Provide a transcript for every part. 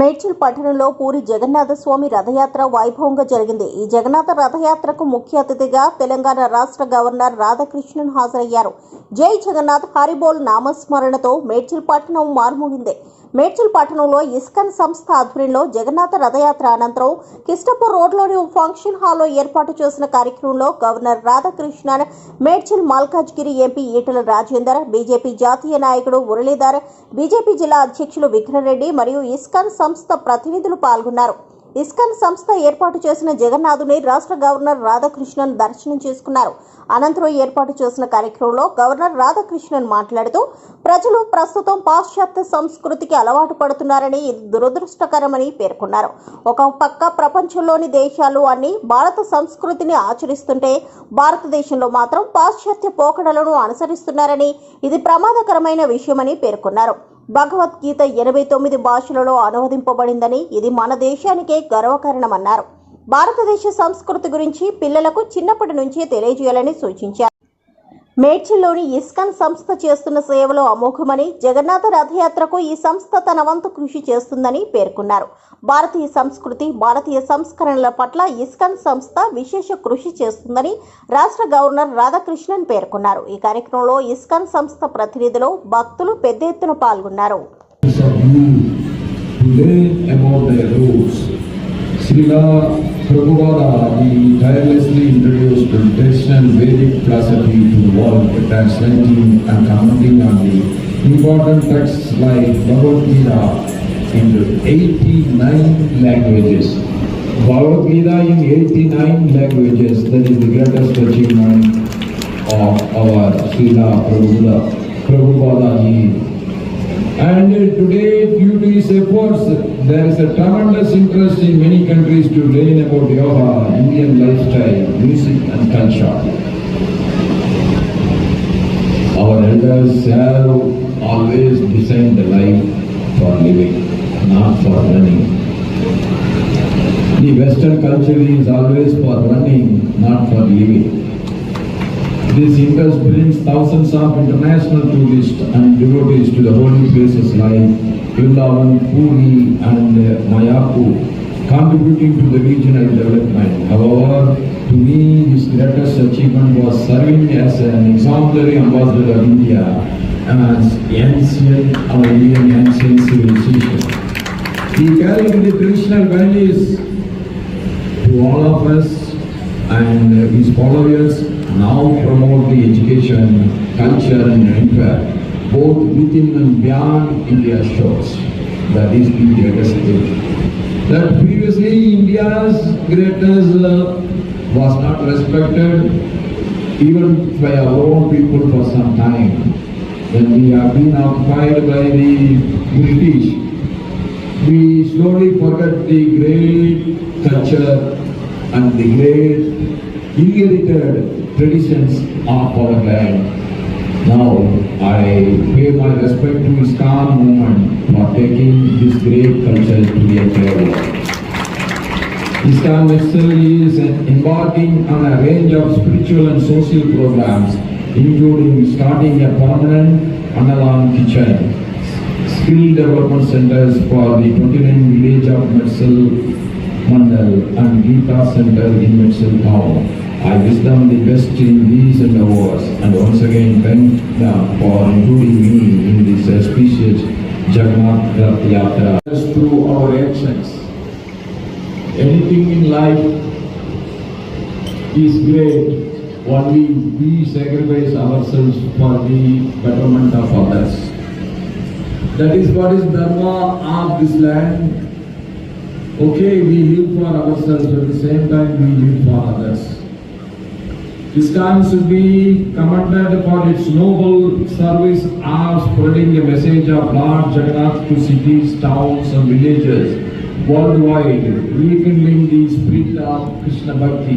మేడ్చల్ పట్టణంలో పూరి జగన్నాథ స్వామి రథయాత్ర వైభవంగా జరిగింది. ఈ జగన్నాథ రథయాత్రకు ముఖ్య అతిథిగా తెలంగాణ రాష్ట్ర గవర్నర్ రాధాకృష్ణన్ హాజరయ్యారు. జై జగన్నాథ్ హరిబోల్ నామస్మరణతో మేడ్చల్ పట్టణం మారుమోగింది మేడ్చల్ పట్టణంలో ఇస్కాన్ సంస్థ ఆధ్వర్యంలో జగన్నాథ రథయాత్ర అనంతరం కిష్టపూర్ రోడ్లోని ఓ ఫంక్షన్ హాల్లో ఏర్పాటు చేసిన కార్యక్రమంలో governor Radhakrishnan Medchal Malkajgiri MP Etela Rajender BJP జాతీయ నాయకుడు మురళీధర్ బీజేపీ జిల్లా అధ్యక్షులు విఘ్నరెడ్డి మరియు ఇస్కాన్ సంస్థ ప్రతినిధులు పాల్గొన్నారు. ఇస్కాన్ సంస్థ ఏర్పాటు చేసిన జగన్నాథుని రాష్ట్ర గవర్నర్ రాధాకృష్ణన్ దర్శనం చేసుకున్నారు. అనంతరం ఏర్పాటు చేసిన కార్యక్రమంలో గవర్నర్ రాధాకృష్ణన్ మాట్లాడుతూ ప్రజలు ప్రస్తుతం పాశ్చాత్య సంస్కృతికి అలవాటు పడుతున్నారని ఇది దురదృష్టకరమని పేర్కొన్నారు. ఒక పక్క ప్రపంచంలోని దేశాలు అన్ని భారత సంస్కృతిని ఆచరిస్తుంటే భారతదేశంలో మాత్రం పాశ్చాత్య పోకడలను అనుసరిస్తున్నారని ఇది ప్రమాదకరమైన విషయమని పేర్కొన్నారు. భగవద్గీత ఎనభై తొమ్మిది భాషలలో అనువదింపబడిందని ఇది మన దేశానికే గర్వకారణమన్నారు. భారతదేశ సంస్కృతి గురించి పిల్లలకు చిన్నప్పటి నుంచే తెలియజేయాలని సూచించారు. మేడ్చల్లోని ఇస్కాన్ సంస్థ చేస్తున్న సేవలు అమోఘమని జగన్నాథ రథయాత్రకు ఈ సంస్థ తన వంతు కృషి చేస్తుందని పేర్కొన్నారు. భారతీయ సంస్కృతి భారతీయ సంస్కరణల పట్ల ఇస్కాన్ సంస్థ విశేష కృషి చేస్తుందని రాష్ట్ర గవర్నర్ రాధాకృష్ణన్ పేర్కొన్నారు. ఈ కార్యక్రమంలో ఇస్కాన్ సంస్థ ప్రతినిధులు భక్తులు పెద్ద ఎత్తున పాల్గొన్నారు. Sreela Prabhupada, he tirelessly introduced traditional Vedic philosophy to the world, translating and commenting on the important texts like Bhagavad Gita into 89 languages. Bhagavad Gita in 89 languages, that is the greatest achievement of our Srila Prabhupada, Prabhupada ji. And today, due to his efforts, there is a tremendous interest in many countries to learn about yoga, Indian lifestyle, music and culture. Our elders have always designed the life for living, not for running. The Western culture is always for running, not for living. This interest brings thousands of international tourists and devotees to the holy places like Vrindavan, Puri and uh, Mayapur, contributing to the regional development. However, to me, his greatest achievement was serving as an exemplary ambassador of India as ancient, our Indian ancient civilization. He carried the traditional values to all of us and his followers now promote the education, culture and welfare both within and beyond India's shores. That is the greatest thing. That previously India's greatness uh, was not respected even by our own people for some time. When we have been occupied by the British, we slowly forget the great culture and the great inherited traditions are of our land. Now, I pay my respect to ISKCON movement for taking this great culture to the entire world. ISKCON necessarily is embarking on a range of spiritual and social programs, including starting a permanent Annalam kitchen, skill development centers for the 29 village of Mersal Mandal and Gita Center in Mersal town. I wish them the best in these endeavors and once again thank them for including me in this auspicious Jagannath Yatra. As to our actions, anything in life is great only we sacrifice ourselves for the betterment of others. That is what is dharma of this land. Okay, we live for ourselves, at the same time we live for others. ISKCON should be commended for its noble service of spreading the message of Lord Jagannath to cities, towns and villages worldwide, rekindling the spirit of Krishna Bhakti.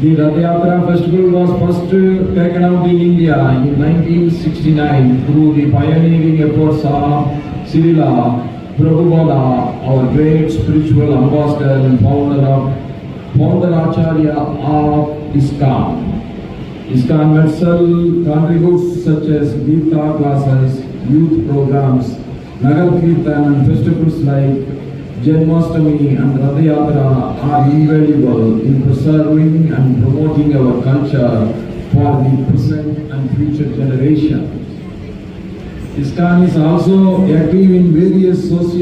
The Rath Yatra festival was first taken out in India in 1969 through the pioneering efforts of Srila Prabhupada, our great spiritual ambassador and founder of founder Acharya of ISKCON. ISKCON Mersal contributes such as Gita classes, youth programs, Nagar Kirtan and festivals like Janmashtami and Ratha Yatra are invaluable in preserving and promoting our culture for the present and future generation. ISKCON is also active in various social